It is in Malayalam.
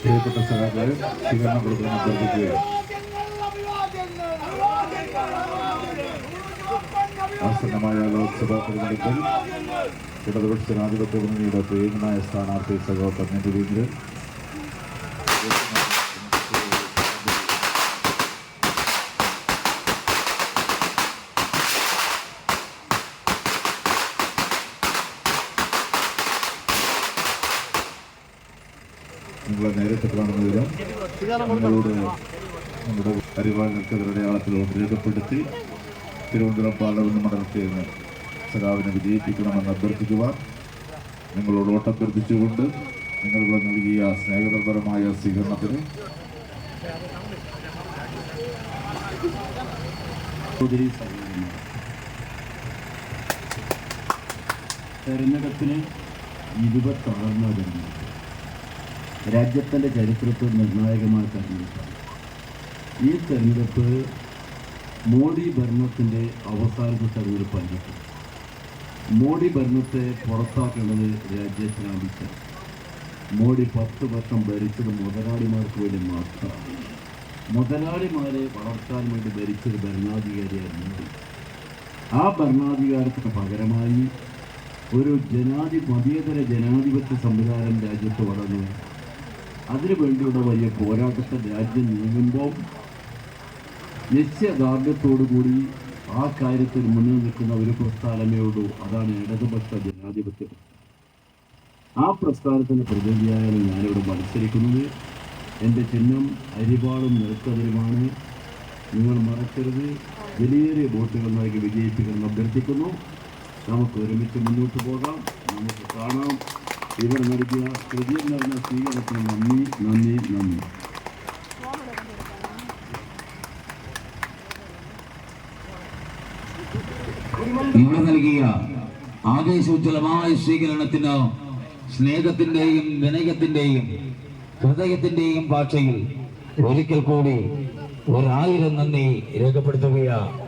പ്രിയപ്പെട്ട സഹാക്കളെ സ്വീകരണം കൊടുക്കാൻ അഭ്യർത്ഥിക്കുകയാണ്. ആസന്നമായ ലോക്സഭാ തെരഞ്ഞെടുപ്പിൽ ഇടതുപക്ഷ ജനാധിപത്യ മുന്നണിയുടെ പ്രിയങ്കനായ സ്ഥാനാർത്ഥി സഹോദരൻ രവീന്ദ്രൻ നിങ്ങളെ നേരിട്ട് കാണുന്നതിനും നിങ്ങളോട് നമ്മുടെ പരിപാലനത്തിന്റെ അടയാളത്തിൽ രേഖപ്പെടുത്തി തിരുവനന്തപുരം പാർലമെന്റ് മണ്ഡലത്തിൽ നിന്ന് സഖാവിനെ വിജയിപ്പിക്കണമെന്ന് അഭ്യർത്ഥിക്കുവാൻ നിങ്ങളോട് ഓട്ടഭ്യർത്ഥിച്ചുകൊണ്ട് നിങ്ങൾ നൽകിയ സ്നേഹതപരമായ സ്വീകരണത്തിന് തെരഞ്ഞെടുപ്പിന് ഇരുപത്താറിനാണ് തെരഞ്ഞെടുപ്പ് രാജ്യത്തിന്റെ ചരിത്രത്തിൽ നിർണായകമായ തെരഞ്ഞെടുപ്പാണ് ഈ തെരഞ്ഞെടുപ്പ് മോഡി ഭരണത്തിന്റെ അവസാനത്തെ തെരഞ്ഞെടുപ്പായിരിക്കും. മോഡി ഭരണത്തെ പുറത്താക്കേണ്ടത് രാജ്യത്തിന് ആവശ്യം മോഡി പത്ത് വർഷം ഭരിച്ചത് മുതലാളിമാർക്ക് വേണ്ടി മാത്രമാണ്. മുതലാളിമാരെ വളർത്താൻ വേണ്ടി ഭരിച്ചൊരു ഭരണാധികാരിയായിരുന്നു ആ ഭരണാധികാരത്തിന് പകരമായി ഒരു ജനാധി മതേതര ജനാധിപത്യ സംവിധാനം രാജ്യത്ത് വളർന്നു. അതിനു വേണ്ടിയുള്ള വലിയ പോരാട്ടത്തെ രാജ്യം നീങ്ങുമ്പോൾ നിശ്ചയദാർഢ്യത്തോടുകൂടി ആ കാര്യത്തിൽ മുന്നിൽ നിൽക്കുന്ന ഒരു പ്രസ്ഥാനമേ ഉള്ളൂ. അതാണ് ഇടതുപക്ഷ ജനാധിപത്യം. ആ പ്രസ്ഥാനത്തിന്റെ പ്രതിനിധിയായാണ് ഞാനിവിടെ മത്സരിക്കുന്നത്. എന്റെ ചിഹ്നം അരിപാടും നെൽക്കതിരുമാണ് നിങ്ങൾ മറക്കരുത്. വലിയേറിയ വോട്ടുകൾ നൽകി വിജയിപ്പിക്കണം അഭ്യർത്ഥിക്കുന്നു. നമുക്ക് ഒരുമിച്ച് മുന്നോട്ട് പോകാം. നമുക്ക് കാണാം. ഇവർ നൽകിയ ഹൃദയം നിറഞ്ഞ സ്വീകരണത്തിന് നന്ദി നന്ദി നന്ദി ഇവിടെ നൽകിയ ആവേശോജ്വലമായ സ്വീകരണത്തിന് സ്നേഹത്തിന്റെയും വിനയത്തിന്റെയും ഹൃദയത്തിന്റെയും ഭാഷയിൽ ഒരിക്കൽ കൂടി ഒരായിരം നന്ദി രേഖപ്പെടുത്തുകയാണ്.